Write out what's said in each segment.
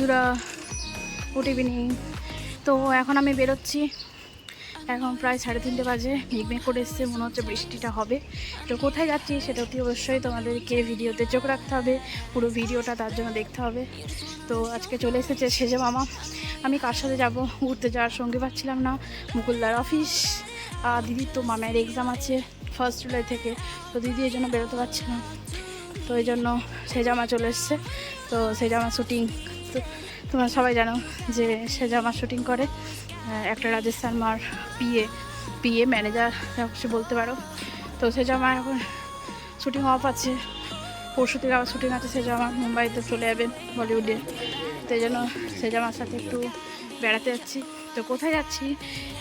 বন্ধুরা good evening তো এখন আমি বেরোচ্ছি। এখন প্রায় সাড়ে তিনটে বাজে, মেঘমেঘ করে এসছে, মনে হচ্ছে বৃষ্টিটা হবে। তো কোথায় যাচ্ছি সেটা অতি অবশ্যই তোমাদেরকে ভিডিওতে চোখ রাখতে হবে, পুরো ভিডিওটা তার জন্য দেখতে হবে। তো আজকে চলে এসেছে সেজে মামা। আমি কার সাথে যাব? ঘুরতে যাওয়ার সঙ্গে পাচ্ছিলাম না, মুকুলদার অফিস। আর দিদির তো মামের এক্সাম আছে ফার্স্ট জুলাই থেকে। তো দিদি এই জন্য বেরোতে পারছে না। তো এই জন্য সে জামা চলে এসছে। তো সে জামা শ্যুটিং তো তোমরা সবাই জানো যে সে জামা শ্যুটিং করে। একটা রাজস্থান মার পিএ পিএ ম্যানেজার সে বলতে পারো। তো সে জামা এখন শ্যুটিং অফ আছে। পরশু থেকে আবার শ্যুটিং আছে সে জামা মুম্বাইতে চলে যাবেন বলিউডে। তো এই জন্য সে জামার সাথে একটু বেড়াতে যাচ্ছি। তো কোথায় যাচ্ছি?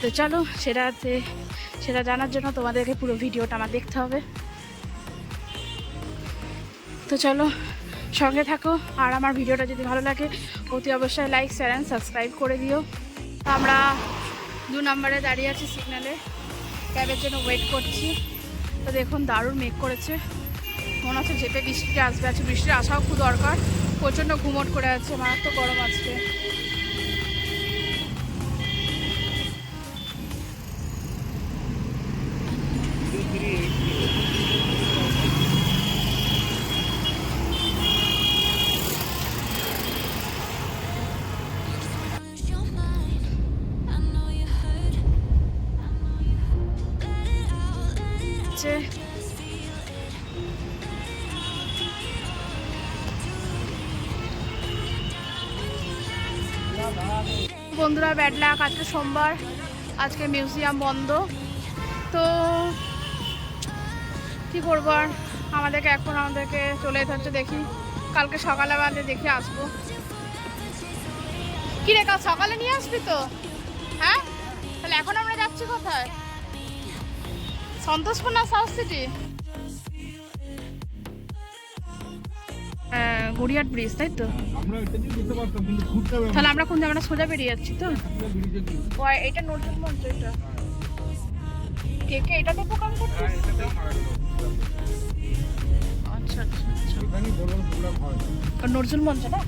তো চলো সেটাতে সেটা জানার জন্য তোমাদেরকে পুরো ভিডিওটা আমার দেখতে হবে। তো চলো সঙ্গে থাকো। আর আমার ভিডিওটা যদি ভালো লাগে, অতি অবশ্যই লাইক শেয়ার অ্যান্ড সাবস্ক্রাইব করে দিও। আমরা দু নম্বরে দাঁড়িয়ে আছি সিগনালে। ক্যাবের জন্য ওয়েট করছি। তো দেখুন, দারুণ মেঘ করেছে। মনে হচ্ছে যেতে বৃষ্টিতে আসবে। আছে বৃষ্টির আসাও খুব দরকার। প্রচণ্ড ঘুমট করে আছে, মারাত্মক গরম আজকে। বন্ধুরা ব্যাড লাক, আজকে সোমবার, আজকে মিউজিয়াম বন্ধ। তো কি করব আর? আমাদেরকে এখন আমাদেরকে চলে যেতে হচ্ছে দেখি। কালকে সকালে বাদে দেখে আসব। কি রে, কাল সকালে নিয়ে আসবি তো? হ্যাঁ? তাহলে এখন আমরা যাচ্ছি কোথায়? সন্তোষপুর না সাউথ সিটি? গড়িয়াট ব্রিজ তাই তো? তাহলে আমরা কোন আমরা সোজা বেরিয়ে যাচ্ছি তো? এটা নতুন মঞ্চ এটা। কে কে এটাতে প্রোগ্রাম করছিস? আচ্ছা আচ্ছা আচ্ছা। হয়। নজরুল মঞ্চ না?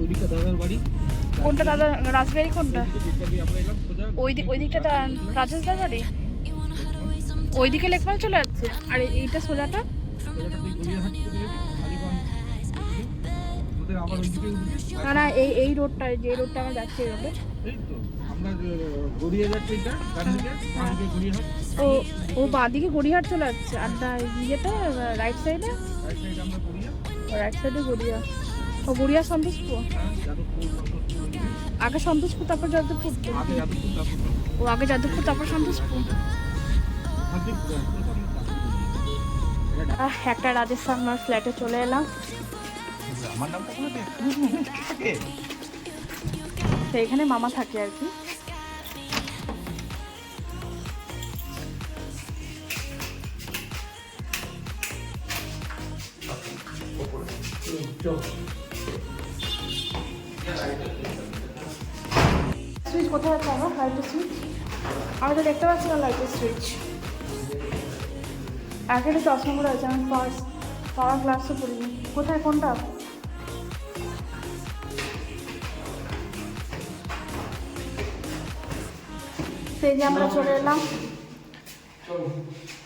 ওইদিকে দাদার বাড়ি। কোনটা দাদা রাজবাড়ি কোনটা? ওই দিক ওই দিকটা রাজেশ দাদারি ওই দিকে লেখপাল চলে যাচ্ছে আর এইটা সোজাটা না না এই এই রোডটা যে রোডটা আমরা যাচ্ছি এই রোডে ও ও বাঁ দিকে গড়িয়াহাট চলে যাচ্ছে আর দা- ইয়েটা রাইট সাইডে রাইট সাইডে গড়িয়া। ও গড়িয়া। সন্তোষপুর? হ্যাঁ সন্তোষপুর। আগে সন্তোষপুর তারপর যাদবপুর? ও আগে যাদবপুর তারপর সন্তোষপুর? হাজির আহ, একটা রাজস্থান আমার ফ্ল্যাটে চলে এলাম। আমার নামটা বলে এখানে মামা থাকে আর কি। সুইচ কোথায় আছে আমার? লাইটের সুইচ আমি তো দেখতে পাচ্ছি না লাইটের সুইচ একটা চশমাগুলো আছে আমি পাওয়ার পাওয়ার গ্লাসও পড়িনি। কোথায়, কোনটা? সেই যে আমরা চলে এলাম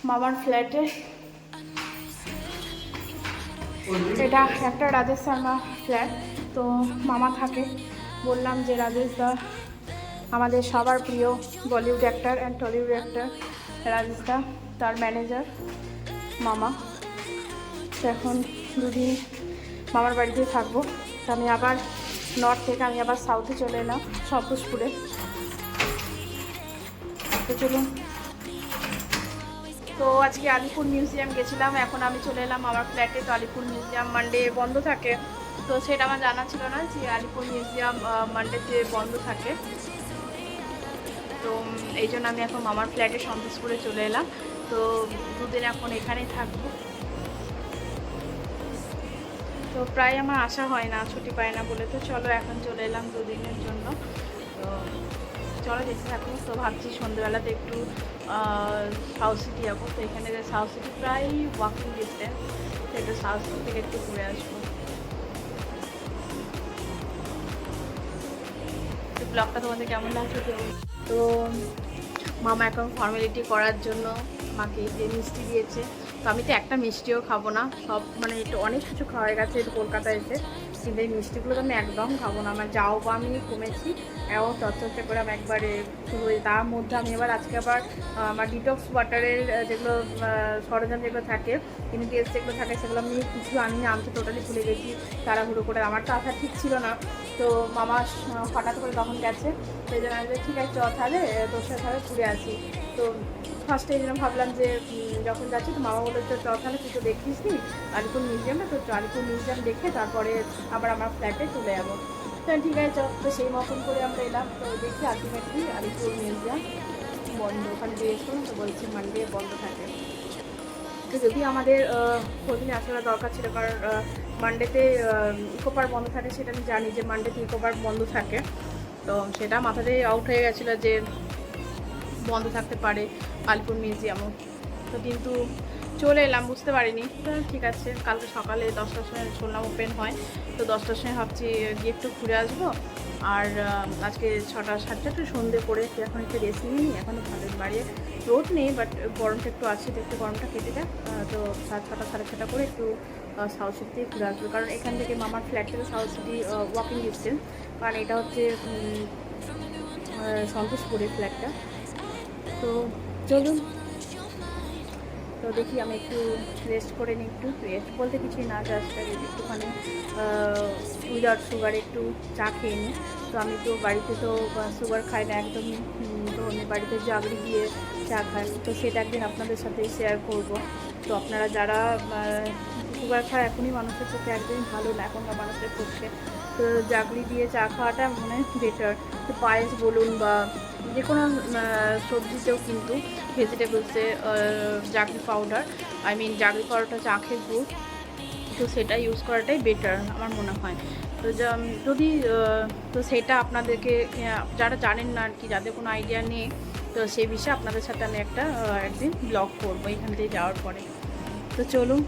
মামার ফ্ল্যাটে এটা একটা রাজেশ শর্মা ফ্ল্যাট তো মামা থাকে। বললাম যে, রাজেশ দা, আমাদের সবার প্রিয় Bollywood actor and Tollywood actor Rajesh দা, তার ম্যানেজার মামা। তো এখন দুদিন মামার বাড়িতে থাকব। তো আমি আবার নর্থ থেকে আমি আবার সাউথে চলে এলাম সন্তোষপুরে তো চলুন। তো আজকে আলিপুর মিউজিয়াম গেছিলাম, এখন আমি চলে এলাম আমার ফ্ল্যাটে তো আলিপুর মিউজিয়াম মানডে বন্ধ থাকে। তো সেটা আমার জানা ছিল না যে আলিপুর মিউজিয়াম মানডেতে বন্ধ থাকে। তো এই জন্য আমি এখন মামার ফ্ল্যাটে সন্তোষপুরে চলে এলাম। তো দুদিন এখন এখানেই থাকব। তো প্রায় আমার আশা হয় না, ছুটি পায় না বলে। তো চলো এখন চলে এলাম দুদিনের জন্য। তো চলো দেখতে থাকো। তো ভাবছি সন্ধ্যেবেলাতে একটু সাউথ সিটি যাব। তো এখানে সাউথ সিটি প্রায় ওয়াকিং ডিস্টেন্স একটু সিটি থেকে একটু ঘুরে আসব। ব্লগটা তোমাদের কেমন লাগছে? তো মামা এখন ফর্মালিটি করার জন্য আমাকে যে মিষ্টি দিয়েছে। তো আমি তো একটা মিষ্টিও খাব না। সব মানে একটু অনেক কিছু খাওয়া হয়ে গেছে কলকাতায় এসে। কিন্তু এই মিষ্টিগুলো তো আমি একদম খাব না। আমার যাও বা আমি কমেছি, এও চর্চা করে আমি একবারে শুরু তার মধ্যে আমি এবার আজকে আবার আমার ডিটক্স ওয়াটারের যেগুলো সরঞ্জাম যেগুলো থাকে ইনগ্রিডিয়েন্টস যেগুলো থাকে, সেগুলো আমি কিছু আনি আমি আনতে টোটালি ভুলে গেছি তাড়াহুড়ো করে। আমার তো আসা ঠিক ছিল না। তো মামা হঠাৎ করে তখন গেছে। সেই জন্য আমি ঠিক আছে, চ তাহলে তোর সাথে ঘুরে আসি। তো ফার্স্টে এই জন্য ভাবলাম যে যখন যাচ্ছি তো মামা বলে তো তাহলে তুই তো দেখিস নি আলিপুর মিউজিয়ামে তো আলিপুর মিউজিয়াম দেখে তারপরে আবার আমার ফ্ল্যাটে চলে যাব। তো ঠিক আছে তো সেই মতন করে আমরা এলাম, তো দেখি আলটিমেটলি আলিপুর মিউজিয়াম বন্ধ, ওখানে জিজ্ঞেস করুন তো বলছি মানডে বন্ধ থাকে। তো যদি আমাদের প্রতিদিন আসার দরকার ছিল, কারণ মানডেতে ইকো পার্ক বন্ধ থাকে, সেটা আমি জানি যে মানডেতে ইকো পার্ক বন্ধ থাকে। তো সেটা মাথাতে আউট হয়ে গেছিল যে বন্ধ থাকতে পারে, আলিপুর মিউজিয়ামও। তো কিন্তু চলে এলাম, বুঝতে পারিনি। ঠিক আছে, কালকে সকালে দশটার সময় শুনলাম ওপেন হয়। তো দশটার সময় ভাবছি গিয়ে একটু ঘুরে আসব। আর আজকে ছটা সাতটা একটু সন্ধে করে এখন একটু নিয়ে নিই। এখনও ভালো বাড়িয়ে রোদ নেই বাট গরমটা একটু আছে একটু গরমটা কেটে যায় তো সাড়ে ছটা সাড়ে ছটা করে একটু সাউথ সিটি ঘুরে আসব। কারণ এখান থেকে মামার ফ্ল্যাট থেকে সাউথ সিটি ওয়াকিং ডিস্টেন্স কারণ এটা হচ্ছে সন্তোষপুরের ফ্ল্যাটটা তো চলুন। তো দেখি আমি একটু রেস্ট করে নিই, একটু রেস্ট বলতে কিছুই না জাস্ট একটুখানি উইদাউট সুগার একটু চা খেয়ে নিই। তো আমি তো বাড়িতে তো সুগার খাই না একদমই তো আমি বাড়িতে জাগরি দিয়ে চা খাই। তো সেটা একদিন আপনাদের সাথে শেয়ার করব। তো আপনারা যারা সুগার খায়, এখনই মানুষের পক্ষে একদমই ভালো না, এখনকার মানুষের পক্ষে তো জাগরি দিয়ে চা খাওয়াটা মানে বেটার তো পায়েস বলুন বা যে কোনো সবজিতেও কিন্তু ভেজিটেবলসে জাগরি পাউডার আই মিন জাগরি পাউডারটা হচ্ছে আখের গুড় তো সেটা ইউজ করাটাই বেটার আমার মনে হয়। তো যদি তো সেটা আপনাদেরকে যারা জানেন না আর কি, যাদের কোনো আইডিয়া নেই, তো সেই বিষয়ে আপনাদের সাথে আমি একটা একদিন ব্লগ করব এখান থেকে যাওয়ার পরে। তো চলুন।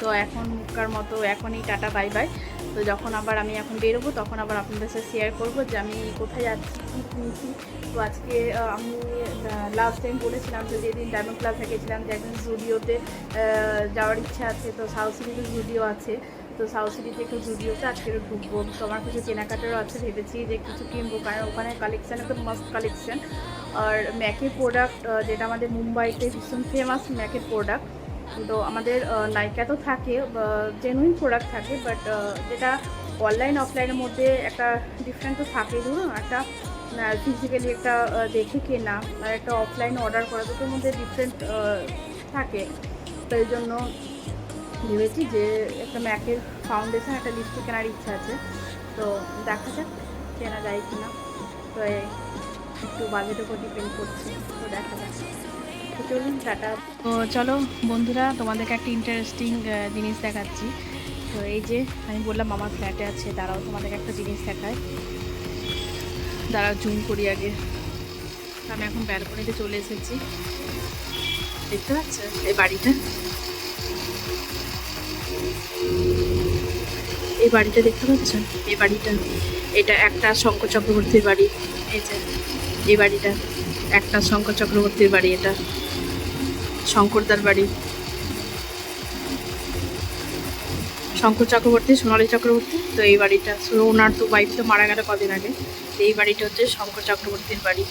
তো এখনকার মতো এখনই টাটা বাই বাই তো যখন আবার আমি এখন বেরোবো, তখন আবার আপনাদের সাথে শেয়ার করব যে আমি কোথায় যাচ্ছি, কী কিনছি। তো আজকে আমি লাস্ট টাইম বলেছিলাম যে যেদিন ডায়মন্ড প্লাজা গেছিলাম যে একদিন জুডিওতে যাওয়ার ইচ্ছা আছে, তো সাউথ সিটিতে জুডিও আছে। তো সাউথ সিটিতে একটু জুডিওতে আজকে ঢুকবো। তো আমার কিছু কেনাকাটারও আছে, ভেবেছি যে কিছু কিনবো, কারণ ওখানে কালেকশান একদম মাস্ট কালেকশান আর ম্যাকের প্রোডাক্ট যেটা আমাদের মুম্বাইতে ভীষণ ফেমাস ম্যাকের প্রোডাক্ট তো আমাদের নাইকা তো থাকে জেনুইন প্রোডাক্ট থাকে বাট যেটা অনলাইন অফলাইনের মধ্যে একটা ডিফারেন্ট তো থাকে ধরুন, একটা ফিজিক্যালি একটা দেখে কেনা, আর একটা অফলাইন অর্ডার করা, দুটোর মধ্যে ডিফারেন্ট থাকে। তো এই জন্য ভেবেছি যে একটা ম্যাকের ফাউন্ডেশন একটা লিপস্টিক কেনার ইচ্ছা আছে। তো দেখা যাক, কেনা যায় কি না তো একটু বাজেটের উপর ডিপেন্ড করছে, তো দেখা যাক। তো চলুন টাটা তো চলো, বন্ধুরা, তোমাদেরকে একটা ইন্টারেস্টিং জিনিস দেখাচ্ছি। তো এই যে, আমি বললাম আমার ফ্ল্যাটে আছে তারাও তোমাদেরকে একটা জিনিস দেখায় দাঁড়াও জুম করি আগে। আমি এখন ব্যালকনিতে চলে এসেছি। দেখতে পাচ্ছ? এই বাড়িটা? এই বাড়িটা দেখতে পাচ্ছ? এই বাড়িটা। এটা একটা শঙ্কর চক্রবর্তীর বাড়ি। এই যে, এই বাড়িটা। একটা শঙ্কর চক্রবর্তীর বাড়ি এটা। শঙ্করদার বাড়ি। শঙ্কর চক্রবর্তী, সোনালী চক্রবর্তী, তো এই বাড়িটা ওনার তো ওয়াইফ তো মারা গেল কদিন আগে। এই বাড়িটা হচ্ছে শঙ্কর চক্রবর্তীর বাড়ি।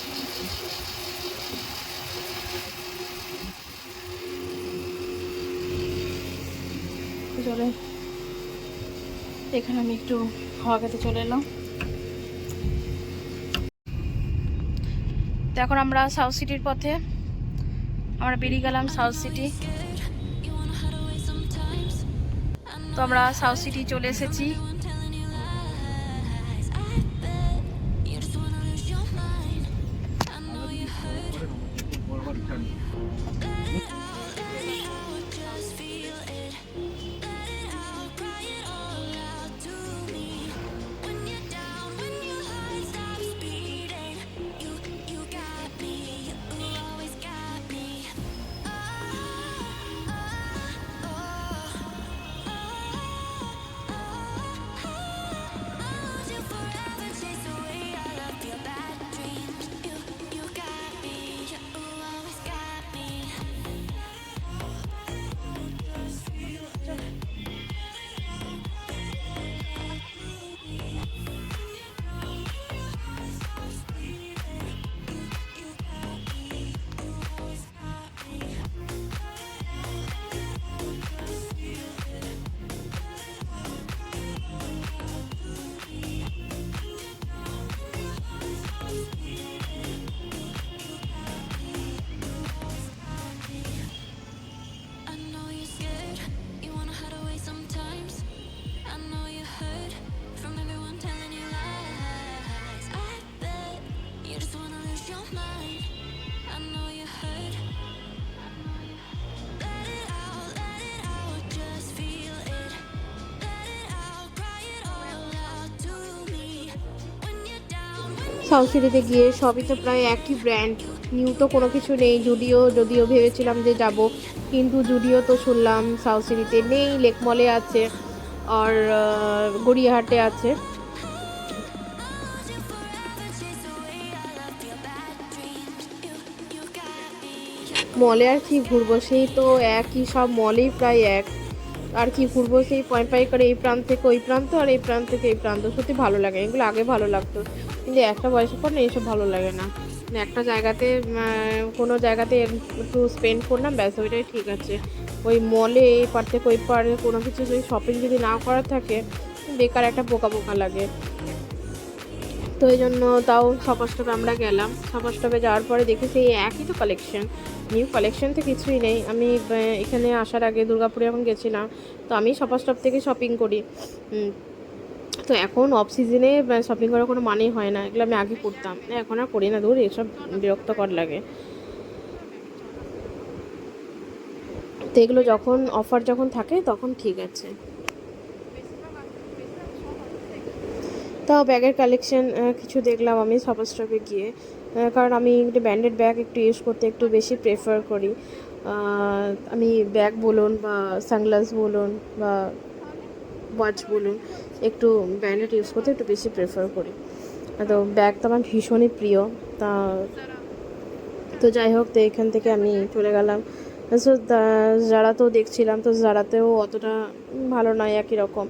চলে। এখানে আমি একটু হাওয়া খেতে চলে এলাম। তো এখন আমরা সাউথ সিটির পথে আমরা বেরিয়ে গেলাম সাউথ সিটি. তো আমরা সাউথ সিটি চলে এসেছি সাউথ সিটিতে গিয়ে সবই তো প্রায় একই ব্র্যান্ড নিউ তো কোনো কিছু নেই। জুডিও যদিও ভেবেছিলাম যে যাব। কিন্তু জুডিও তো শুনলাম সাউথ সিটিতে নেই, লেক মলে আছে আর গড়িয়াহাটে আছে। মলে আর কি ঘুরবো? সেই তো একই, সব মলেই প্রায় এক। আর কি ঘুরবো সেই পয় পয় করে এই প্রান্ত থেকে ওই প্রান্ত আর এই প্রান্ত থেকে এই প্রান্ত। সত্যি ভালো লাগে, এগুলো আগে ভালো লাগতো। কিন্তু একটা বয়সের পর না এইসব ভালো লাগে না। একটা জায়গাতে কোনো জায়গাতে একটু স্পেন্ড করলাম, ব্যাস ওইটাই ঠিক আছে। ওই মলে এই পার থেকে ওই পারে কোনো কিছু যদি শপিং যদি না করার থাকে, বেকার একটা বোকা বোকা লাগে। তো এই জন্য তাও সপার স্টপে আমরা গেলাম। সপার স্টপে যাওয়ার পরে দেখি সেই একই তো কালেকশন নিউ কালেকশন তো কিছুই নেই। আমি এখানে আসার আগে দুর্গাপুরে যখন গেছিলাম তো আমি সপার স্টপ থেকে শপিং করি। তো এখন অফ সিজনে শপিং করার কোনো মানেই হয় না। এগুলো আমি আগে করতাম। এখন আর করি না দূর, এসব বিরক্তকর লাগে। তো এগুলো যখন অফার যখন থাকে, তখন ঠিক আছে। তাও ব্যাগের কালেকশন কিছু দেখলাম আমি সপার স্টপে গিয়ে। কারণ আমি একটু ব্যান্ডেড ব্যাগ একটু ইউজ করতে একটু বেশি প্রেফার করি। আমি ব্যাগ বলুন বা সানগ্লাস বলুন বা ওয়াচ বলুন, একটু ব্যান্ডেড ইউজ করতে একটু বেশি প্রেফার করি। তো ব্যাগ তো আমার ভীষণই প্রিয়, তা তো যাই হোক, তো এখান থেকে আমি চলে গেলাম। সো যারা তো দেখছিলাম, তো যারাতেও অতটা ভালো নয়, একই রকম।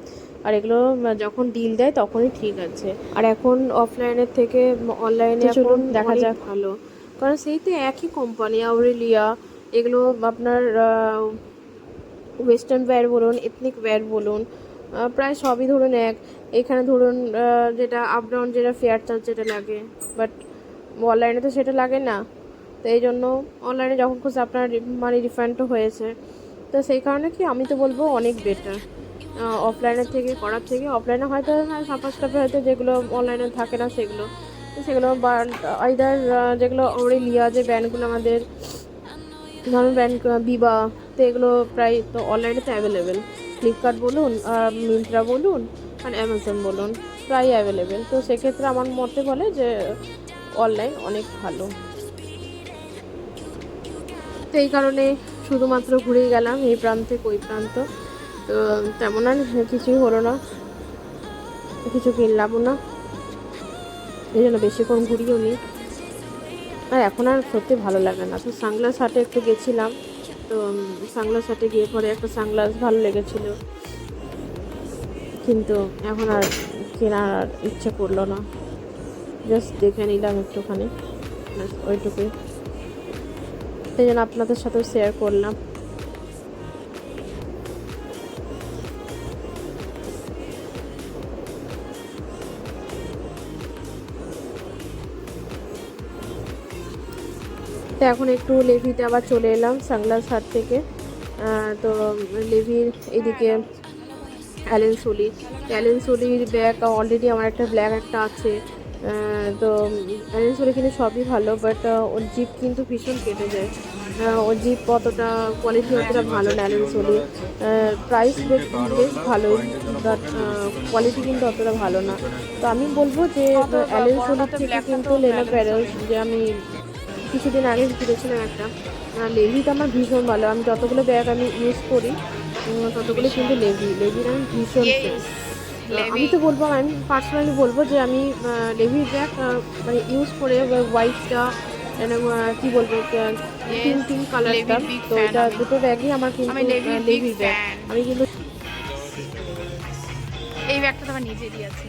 আর এগুলো যখন ডিল দেয় তখনই ঠিক আছে। আর এখন অফলাইনের থেকে অনলাইনে চলুন দেখা যাক ভালো। কারণ সেই তো একই কোম্পানি আউরেলিয়া এগুলো আপনার ওয়েস্টার্ন ওয়্যার বলুন এথনিক ওয়্যার বলুন প্রায় সবই ধরুন এক। এখানে ধরুন যেটা আপ ডাউন যেটা ফেয়ার চার্জ যেটা লাগে। বাট অনলাইনে তো সেটা লাগে না। তো এই জন্য অনলাইনে যখন খুশি আপনার মানে রিফান্ডও হয়েছে। তো সেই কারণে কি আমি তো বলব অনেক বেটার অফলাইনের থেকে, করার থেকে। অফলাইনে হয়তো হ্যাঁ সাপোজ স্টাপে হয়তো যেগুলো অনলাইনে থাকে না সেগুলো। সেগুলো বা আইদার যেগুলো লিয়া যে ব্র্যান্ডগুলো আমাদের। ধরুন ব্র্যান্ড বিবা তো এগুলো প্রায় তো অনলাইনে তো অ্যাভেলেবেল ফ্লিপকার্ট বলুন আর মিন্ত্রা বলুন, আর অ্যামাজন বলুন প্রায় অ্যাভেলেবেল তো সেক্ষেত্রে আমার মতে বলে যে অনলাইন অনেক ভালো। তো এই কারণে শুধুমাত্র ঘুরেই গেলাম, এই প্রান্ত, ওই প্রান্ত। তো তেমন আর কিছুই হলো না। কিছু কিনলামও না। এই জন্য বেশিক্ষণ ঘুরিও নি। আর এখন আর সত্যি ভালো লাগে না। তো সানগ্লাস হাটে একটু গেছিলাম। তো সানগ্লাস হাটে গিয়ে পরে একটা সানগ্লাস ভালো লেগেছিল। কিন্তু এখন আর কেনার আর ইচ্ছে করল না। জাস্ট দেখে নিলাম একটুখানি। ওইটুকুই। সেই জন্য আপনাদের সাথেও শেয়ার করলাম। তো এখন একটু লেভিতে আবার চলে এলাম সানগ্লাস হাট থেকে। তো লেভির এদিকে অ্যালেন সোলি অ্যালেন সোলির ব্যাগ অলরেডি আমার একটা ব্ল্যাক, একটা আছে। তো অ্যালেন সোলি কিন্তু সবই ভালো বাট ওর জিপ কিন্তু ভীষণ কেটে যায়। ওর জিপ অতটা কোয়ালিটি অতটা ভালো না অ্যালেন সোলি প্রাইস বেশ ভালোই বাট কোয়ালিটি কিন্তু অতটা ভালো না। তো আমি বলব যে অ্যালেন সোলির থেকে কিন্তু লেনা প্যারেল যে আমি কিছুদিন আগে কিনেছিলাম একটা। লেভিটা আমার ভীষণ ভালো। আমি যতগুলো ব্যাগ আমি ইউজ করি ততগুলো কিন্তু লেভি লেভির আমি ভীষণ। আমি তো বলব আমি পার্সোনালি বলব যে আমি লেভির ব্যাগ মানে ইউজ করে হোয়াইটটা কি বলব পিঙ্ক পিঙ্ক কালারটা তো এটা দুটো ব্যাগই আমার কিন্তু লেভির ব্যাগ। আমি কিন্তু এই ব্যাগটা তো আমার নিজেরই আছে।